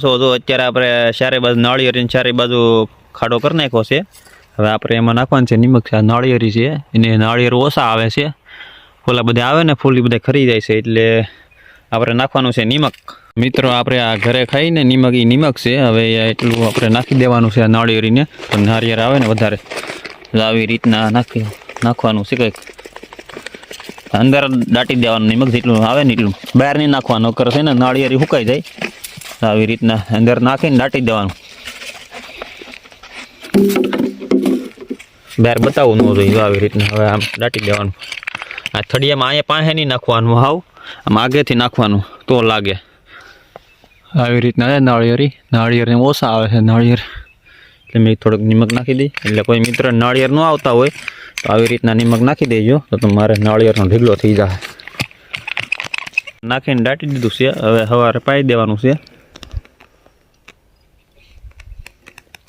સો જો અત્યારે આપણે ચારે બાજુ નાળિયેરી ચારે બાજુ ખાડો કરી નાખ્યો છે. હવે આપણે એમાં નાખવાનું છે નિમક છે. નાળિયેરી છે. એને નાળિયેર ઓછા આવે છે. ઓલા બધા આવે ને ફૂલ બધા ખરી જાય છે. એટલે આપણે નાખવાનું છે નિમક. મિત્રો, આપણે આ ઘરે ખાઈને નિમક એ નિમક છે. હવે એટલું આપણે નાખી દેવાનું છે આ નાળિયેરીને તો નાળિયેર આવે ને વધારે. આવી રીતના નાખી નાખવાનું છે કંઈક. અંદર દાટી દેવાનું, નિમક જેટલું આવે ને એટલું. બહાર નહીં નાખવાનું. કરશે ને નાળિયેરી સુકાઈ જાય. આવી રીતના અંદર નાખીને દાટી દેવાનું. બહાર બતાવવું ન જોઈએ, આવી રીતના હવે આમ દાટી દેવાનું. આ થડિયામાં અહીંયા પાસે નહીં નાખવાનું, હાવ. આમ આગેથી નાખવાનું, તો લાગે. આવી રીતના છે નાળિયેરી. નાળિયેરને ઓછા આવે છે નાળિયેર. એટલે મેં થોડુંક નિમક નાખી દઈ. એટલે કોઈ મિત્ર નાળિયેર ન આવતા હોય, તો આવી રીતના નિમક નાખી દેજો. તો તમારે નાળિયેરનો ઢીગલો થઈ જાય નાખીને દાટી દીધું છે. હવે સવારે પાઈ દેવાનું છે.